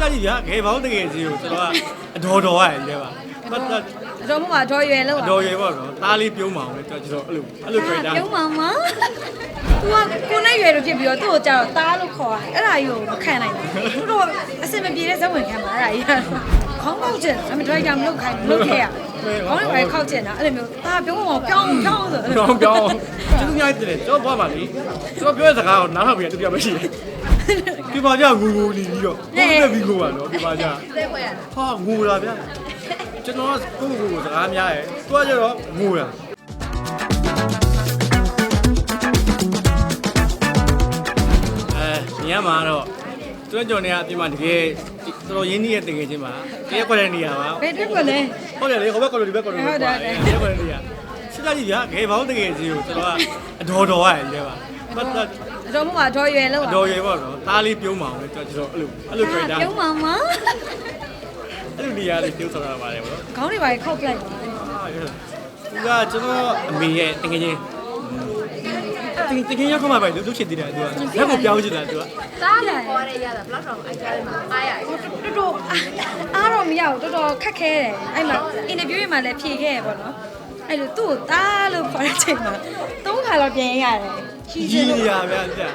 ကြကြီးဗျာငယ်ပေါင်းတကယ်ကြီးကိုကျွန်တော်ကအတော်တော်ရတယ်လေပါပ တ်သက်အတော်မမှာတော်ရွယ်လို့အတော်ရေပေါ့နော်သားလေးပြုံးပါအောင်လေကျွန်တော်အဲ့လိုအဲ့လိုတွေ့တာပြုံးပါမ तू ကကိုနဲ့ရွယ်လို့ဖြစ်ပြီးတော့သူ့ကိုကြောက်တော့တားလို့ခေါ်တာအဲ့ဒါကြီးကိုမခံနိုင်ဘူးသူတို့အစင်မပြေတဲ့ဇဝင်ခံပါအဲ့ဒါကြီးခေါင်းပေါက်ကျင်အမဒရိုက်တာမလုပ်ခိုင်းမလုပ်ခဲ့ရခေါင်းလည်းပဲခောက်ကျင်တာအဲ့လိုမျိုးတာပြုံးအောင်ပြောင်းပြောင်းဆိုပြောင်းပြောင်းကျေးဇူးများတင်တယ်ကျွန်တော်ဘွားပါလေကျွန်တော်ပြောတဲ့စကားကိုနားထောင်ပြီးတူပြမရှိတယ်ဒီပါကြငူငူနေပြီးတော့ဘုန်းနဲ့ပြီးကိုပါနော်ဒီပါကြသိခွဲရဟာငူတာဗျာ ကျွန်တော်ကကိုယ့်ကိုယ်ကိုစကားများရယ်သူကကျတော့ငူတာအဲညမှာတော့တွန်းကြော်နေကအပြင်မှာတကယ်တော်တော်ရင်းနှီးရဲ့တကယ်ချင်းပါတကယ်ခွက်တဲ့နေရာပါဘယ်တွက်ကလဲဟုတ်တယ်လေဟိုဘက်ကော်လိုဒီဘက်ကော်လိုဟုတ်တယ်ဟုတ်တယ်ဒီဘက်ကော်လိုဒီကစစ်ကြကြီးဗျာငယ်ပေါင်းတကယ်ကြီးကိုကျွန်တော်ကအတော်တော်ရတယ်လေပါပတ်သက်အတော်မမှာတော်ရွယ်လို့အတော်ရေပေါ့နော်သားလေးပြုံးပါအောင်လေကျွန်တော်အဲ့လိုအဲ့လိုတွေ့တာပြုံးပါမ အဲ့လိုနေရာလေးပြုံးဆောင်ရပါတယ်ဗောခေါင်းတွေပါခောက်ပြလိုက်ပါသူကကျွန်တော်အမေရဲ့တကယ်ချင်းတင်တကယ်ရောက်ခမပါလေလုတ်ချင်သေးတယ်သူကလက်ကိုပြောင်းချင်တာသူကသားတယ်ခေါ်ရရတာဘလောက်တော့အိုက်ကြားထဲမှာအားရတော်တော်အားတော့မရဘူးတော်တော်ခက်ခဲတယ်အဲ့မှာအင်တာဗျူးတွေမှာလည်းဖြေခဲ့ရပေါ့နော်အဲ့လိုသူ့ကိုသားလို့ခေါ်တဲ့အချိန်မှာသုံးခါတော့ပြင်ရတယ်ရှိကြီးချင်လို့နေရဗျာကြာ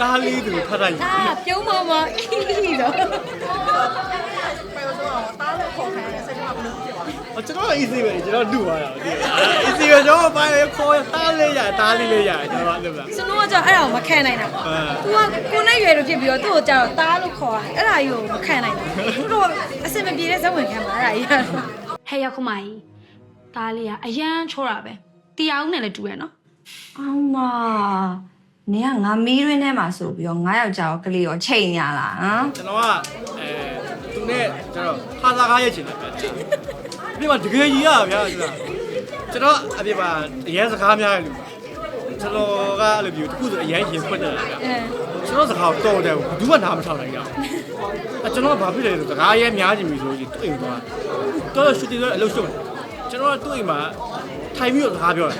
သားလေးသူထထကြီးသားပြုံးမမအီးတော့ ကျွန်တော် easy ပဲကျွန်တော်လူသွားတာဒီ easy ပဲကျွန်တော်ပိုင်းခေါ်သားလေးရသားလေးလေးရကျွန်တော်အဲ့လိုပဲစနိုးကကြောင့်အဲ့ဒါကိုမခံနိုင်တာအဲသူကကိုနဲ့ရွယ်လို့ဖြစ်ပြီးတော့သူ့ကိုကြောက်တော့သားလို့ခေါ်တာအဲ့ဒါကြီးကိုမခံနိုင်ဘူးသူတို့အစင်မပြေတဲ့ဇဝင်ခံပါအဲ့ဒါကြီးကဟဲ့ရောက်ခမကြီးဒါလေးကအရန်ချောတာပဲတရားဦးနဲ့လည်းတူရနော်အောင်မနင်ကငါမီးရင်းထဲမှာဆိုပြီးတော့ငါယောက်ျားကိုကလေးရောချိန်ရလားဟမ်ကျွန်တော်ကအဲသူနဲ့ကျွန်တော် ဟာသာကားရဲ့ချင်တယ်ဗျာဒီမှာတကယ်ကြီးရဗျာကျွန်တော်အပြစ်ပါအရင်စကားများတယ်လူပါကျွန်တော်ကအဲ့လိုမျိုးတခုဆိုအရင်ရင်ဖွင့်တယ်ဗျာအဲကျွန်တော်စကားကိုတော်တယ်ဘူးမှနားမထောင်နိုင်ကြဘူးအဲကျွန်တော်ကဘာဖြစ်လဲဆိုစကားရဲ့များချင်ပြီဆိုရင်သူ့အိမ်သွားတော်တော်ရှူတင်တော့အလုပ်ရှုပ်တယ်ကျွန်တော်ကသူ့အိမ်မှာထိုင်ပြီးတော့စကားပြောတယ်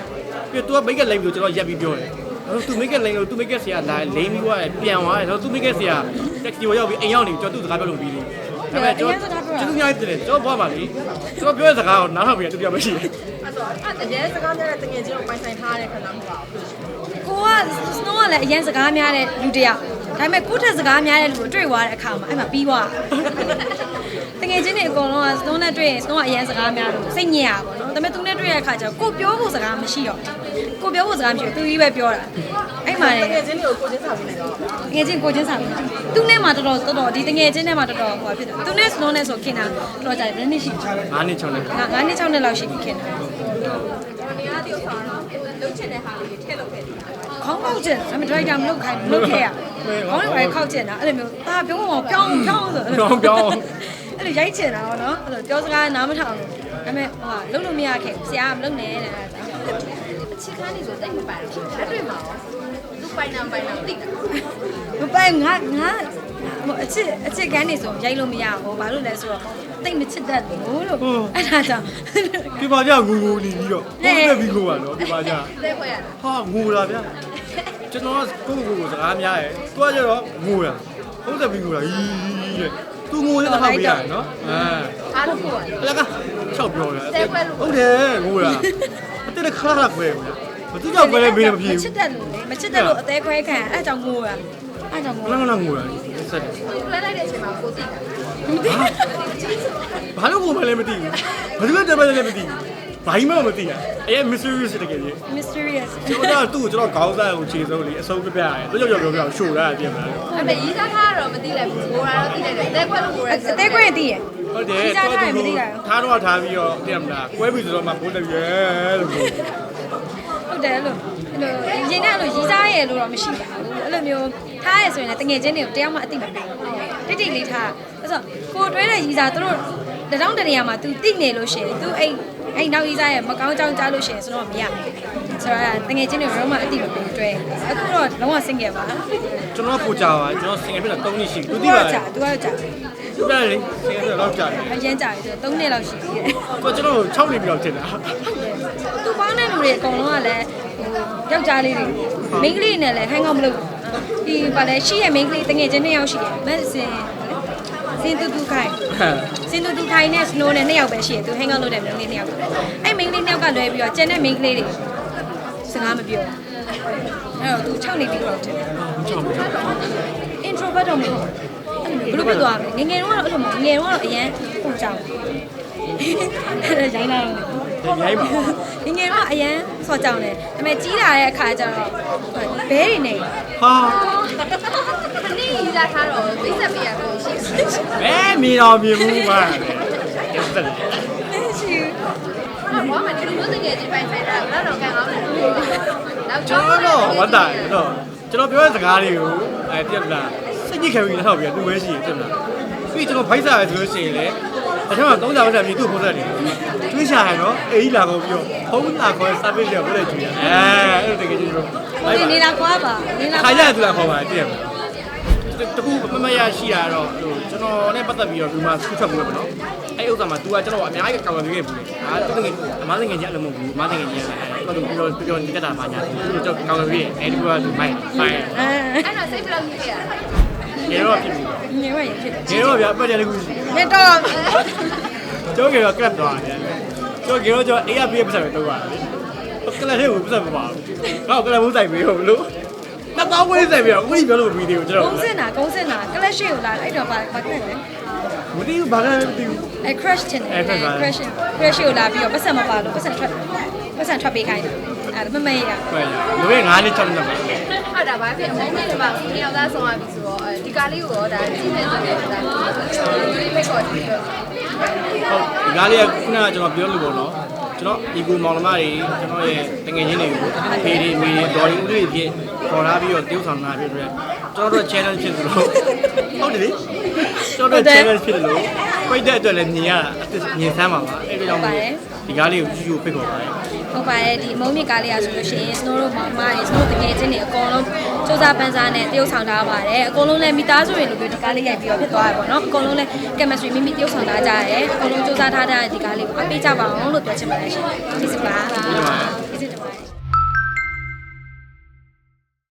ပြီးတော့သူကမိတ်ကလိမ့်ပြီးကျွန်တော်ရက်ပြီးပြောတယ်အဲ့သူမိတ်ကလိမ့်လို့သူမိတ်ကဆရာလာလိမ့်ပြီးသွားတယ်ပြန်သွားတယ်ဆိုတော့သူမိတ်ကဆရာတက်စီကိုရောက်ပြီးအိမ်ရောက်နေကျွန်တော်သူ့စကားပြောလို့ပြီးတယ်ဒါပေမဲ့ကျွန်တော် ကျေးဇူးများတင်တယ်ကျွန်တော်ဘွားပါလေကျွန်တော်ပြောတဲ့စကားကိုနားထောင်ပြီးတူပြမရှိဘူးကိုကစနိုးကလည်းအရင်စကားများတဲ့လူတစ်ယောက်ဒါပေမဲ့ကိုယ့်ထက်စကားများတဲ့လူကိုတွေ့သွားတဲ့အခါမှာအဲ့မှာပြီးသွားတကယ်ချင်းတွေအကုန်လုံးကစနိုးနဲ့တွေ့ရင်စနိုးကအရင်စကားများလို့စိတ်ညစ်ရပါဘောနော်ဒါပေမဲ့သူနဲ့တွေ့ရတဲ့အခါကျတော့ကိုပြောဖို့စကားမရှိတော့ကိုပြောဖို့စကားမရှိဘူးသူကြီးပဲပြောတာ အဲ့မှာလေတကယ်ချင်းတွေကိုကိုချင်းစာပြီးနေတော့တကယ်ချင်းကိုချင်းစာပြီးသူနဲ့မှတော်တော်တော်တော်ဒီတကယ်ချင်းနဲ့မှတော်တော်ဟိုဖြစ်တယ်သူနဲ့စနိုးနဲ့ဆိုခင်တာတော်တော်ကြာတယ်ဘယ်နှစ်ရှိငါးနှစ်ချောင်းနဲ့ငါ9နှစ်6နှစ်လောက်ရှိပြီခင်တာခေါင်းပေါက်ကျင်အမဒရိုက်တာမလုပ်ခိုင်းမလုပ်ခဲ့ရခေါင်းလည်းပဲခောက်ကျင်တာအဲ့လိုမျိုးတာပြုံးအောင်ပြောင်းပြောင်းဆိုပြောင်းပြောင်းအဲ့လိုရိုက်ချင်တာပေါ့နော်အဲ့လိုပြောစကားနားမထောင်ဘူးဒါပေမဲ့ဟိုဟာလုံးလို့မရခဲ့ဆရာကမလုပ်နဲ့တဲ့အဲ့ဒါချစ်ခါနေဆိုတိတ်မပိုင်ဘူးလက်တွေ့မှာရောသူ ပိုင်နာပိုင်နာတိတ်မပိုင်ငါငါဟိုအချစ်အချစ်ကန်းနေဆိုရိုက်လို့မရဘူးဘာလို့လဲဆိုတော့တိတ်မချစ်တတ်ဘူးလို့အဲ့ဒါကြောင့်ဒီပါကြငူငူနေပြီးတော့ဘုန်းနဲ့ပြီးကိုပါနော်ဒီပါကြသိခွဲရဟာငိုတာဗျာကျွန်တော်ကကိုယ့်ကိုယ်ကိုစကားများရယ်သူကကျတော့ငိုတာဟုတ်တယ်ပြီးငိုတာဟီးတဲ့သူငိုတဲ့တစ်ခါပေးရတယ်နော်အဲအားလို့ကိုရအလကချောက်ပြောတယ်ဟုတ်တယ်ငိုတာအတက်ခါခါခွဲ ဘူးမသူကြောက်ခွဲလဲမေးလည်းမပြေမဘူးချစ်တတ်လို့လေမချစ်တတ်လို့အသေးခွဲခံအဲ့ကြောင့်ငိုတာအဲ့ကြောင့်ငိုလတာမ်းလမ်းငိုတာဆက်တယ်လဲလိုက်တဲ့အချိန်မှာကိုသိတာဘာလို့ကိုမလဲမသိဘူးဘာလို့တပည့်လည်းမသိဘူးဘာမှမသိရအဲ mysterious တကယ်ကြီး mysterious ကျွန်တော်ကသူ့ကိုကျွန်တော်ခေါင်းစားကိုခြေစုံလေးအဆုံးပြပြရတယ်တို့ကြောက်ကြောက်ပြောပြရှို့ရတာပြင်မလားအဲ့မဲ့ရီးစားထားတော့မသိလိုက်ဘူး။ငိုတာတော့သိလိုက်တယ်။တဲခွက်လို့ငိုရဲအသေးခွဲသိရ ဟုတ်တယ်ကြီးစားထားရင်မသိတာထားတော့ထားပြီးတော့တင်မလားကွဲပြီဆိုတော့မှပိုးတယ်ရဲလို့ ဟုတ်တယ်လို့အဲ့လိုရင်နဲ့အဲ့လိုရီးစားရဲလို့တော့မရှိပါဘူးအဲ့လိုမျိုးထားရဲဆိုရင်လည်းတငယ်ချင်းတွေကိုတရားမှအသိမပေးဘူးတိတ်တိတ်လေးထားအဲ့ဆိုကိုတွဲတဲ့ရီးစားသူတို့တတောင်းတနေရာမှာ तू တိနေလို့ရှိရင် तू အဲ့အဲ့နောက်ရီးစားရဲ့မကောင်းကြောင်းကြားလို့ရှိရင်ဆိုတော့မရဆိုတော့တငယ်ချင်းတွေတော့မှအသိမပေးတွဲအခုတော့လုံးဝ single ပါကျွန်တော်ပို့ကြပါကျွန်တော်စင်ငယ်ဖြစ်တာ3နှစ်ရှိပြီသူသူသိပါကလားကြာသူကကြာသူတယ်လေစင်ငယ်ဖြစ်တော့ကြာတယ်အရင်ကြာပြီဆို3နှစ်လောက်ရှိပြီတဲ့သူကျွန်တော်6နှစ်ပြီးတော့ထင်တာသူပေါင်း တဲ့လူတွေအကုန်လုံးကလည်းဟိုယောက်ျားလေးတွေမိန်းကလေးတွေနဲ့လည်းဟန်ကောက်မလုပ်ဘူးဒီပါလဲရှိရဲ့မိန်းကလေးတငယ်ချင်းနှစ်ယောက်ရှိတယ်မက်ဆင်စင်တူတူခိုင်စင်တူတူခိုင်နဲ့ snow နဲ့နှစ်ယောက်ပဲရှိတယ်သူ hang out လုပ်တဲ့မိန်းကလေးနှစ်ယောက်အဲ့မိန်းကလေးနှစ်ယောက်ကလွဲပြီးတော့ကျန်တဲ့မိန်းကလေးတွေစကားမပြောအဲ့တော့သူ6နေပြီးတော့တင်တယ်ချောင်းချောင်း introvert တော့မဟုတ်ဘူးဘယ်လိုဖြစ်သွားမလဲငယ်ငယ်တော့အဲ့လိုမဟုတ်ငယ်တော့အရန်ဟိုကြောင်အဲ့ဒါရိုင်းလာတော့ ရိုင်းပါငငယ်တော့အရန်ဆော့ကြောင်တယ်ဒါပေမဲ့ကြီးလာတဲ့အခါကျတော့ဘဲတွေနေဟာခဏကြီးလာထားတော့သိဆက်ပေးရလို့ရှိတယ်ဘယ်မီတော်မြင်ဘူးပါကျက်တယ်ရှိ။ဘာမှဒီလိုမျိုးတကယ်ကြီးပိုင်ဆိုင်တာတော့တော့ကန်ကောင်းတယ်။နောက်ကျွန်တော်တော့ဝတ်တာတော့ကျွန်တော်ပြောတဲ့စကားတွေကိုအဲတည့်လားစိတ်ညစ်ခံပြီးလက်ထောက်ပြီးသူပဲရှိတယ်တည့်လားပြီးကျွန်တော်ဖိုက်စားရဆိုလို့ရှိရင်လေ အထက်မှာ30ဝတ်တာမြေသူ့ပုံစံနေတွေးရှာရနော်အေးလာကုန်ပြီးဖုန်းလာခေါ် service တွေဘယ်လိုကြည့်ရအဲအဲ့လိုတကယ်ကြီးတော့နေနေလာခွာပါနေလာခါရသူလာခေါ်ပါတည့်တခုမမရရှိရတော့ဟိုကျွန်တော်နဲ့ပတ်သက်ပြီးတော့ဒီမှာဆူထွက်ဘူးပဲနော်အဲ့ဥစ္စာမှာ तू ကကျွန်တော်အများကြီးကောင်းကောင်းပြေးဘူးလေအာသူငယ်အမငယ်ကြီးအဲ့လိုမဟုတ်ဘူးအမငယ်ကြီးအဲ့တော့သူပြောပြောနေတတ်တာပါညာသူတို့ကောင်းကောင်းပြေးအဲ့ဒီကသူမိုင်းမိုင်းအဲအဲ့တော့စိတ်ဘယ်လောက်ကြီးရလဲ ရေတော့ဖြစ်ပြီနေရရင်ဖြစ်တယ်ရေတော့ဗျအပတ်တယ်ကူရှိနေတော့ကျော်ကေတော့ကပ်သွားတယ်ကျော်ကေတော့ကျော်အေးရပြေးပတ်ဆက်ပဲတော့ပါတယ်ကလတဲ့ကိုပတ်ဆက်မပါဘူးငါ့ကလမိုးဆိုင်ပေးဟုတ်လို့နှစ်သောင်းဝေးဆိုင်ပြီးတော့ဦးကြီးပြောလို့မပြီးသေးဘူးကျွန်ကုတော်န်းစင်တာကုန်းစင်တာကလပ်ရှိကိုလာအဲ့တော့ဘာဘာခဲ့လဲမသိဘူးဘာကလဲမသိဘူးအဲ crash တင်တယ် crash crash ကိုလာပြီးတော့ပတ်စံမပါလို့ပတ်စံထွက်ပတ်စံထွက်ပေးခိုင်းတယ်အဲ့ဒါမမေးရဟုတ်ရဲ့လူရဲ့9နှစ်6နှစ်ပါဟုတ်တာဘာဖြစ်အမုန်းကြီးတွေပါဒီယောက်သားဆုံးသွားပြီဆိုတော့ ဒီကားလေးကိုရောဒါကြီးနေတယ်ဆိုတာဒီလေးဖိတ်ခေါ်ကြည့်တော့ဟုတ်ဒီကားလေးကခုနကကျွန်တော်ပြောလို့ပေါ့နော်ကျွန်တော်ဒီကူမောင်နှမတွေကျွန်တော်ရဲ့တငယ်ချင်းတွေကိုဖေးတွေမေတွေဒေါ်ရီဦးတွေဖြစ်ခေါ်လာပြီးတော့တရုပ်ဆောင်လာဖြစ်ပြီးတော့ကျွန်တော်တို့ channel ဖြစ်သလိုဟုတ်တယ်လေကျွန်တော်တို့ channel ဖြစ်တယ်လို့ပြိတ်တဲ့အတွက်လည်းမြင်ရတာအစ်မြင်ဆမ်းပါပါအဲ့ဒီကြောင့်မို့ ဒီကားလေးကိုယူယူဖိတ်ခေါ်ပါတယ်ဟုတ်ပါတယ်ဒီမုံမြင့်ကားလေးอ่ะဆိုလို့ရှိရင် snow တို့မောင်မတွေ snow တကယ်ချင်းတွေအကုန်လုံးစူးစမ်းပန်းစားနဲ့တရုပ်ဆောင်ထားပါတယ်အကုန်လုံးလည်းမိသားစုတွေလိုမျိုးဒီကားလေးရိုက်ပြီးတော့ဖြစ်သွားရပါတော့အကုန်လုံးလည်း chemistry မိမိတရုပ်ဆောင်ထားကြရတယ်အကုန်လုံးစူးစမ်းထားတဲ့ဒီကားလေးကိုအပေးကြပါအောင်လို့ပြောချင်ပါတယ်ရှင်ကျေးဇူးပါကျေးဇူးတင်ပါတယ်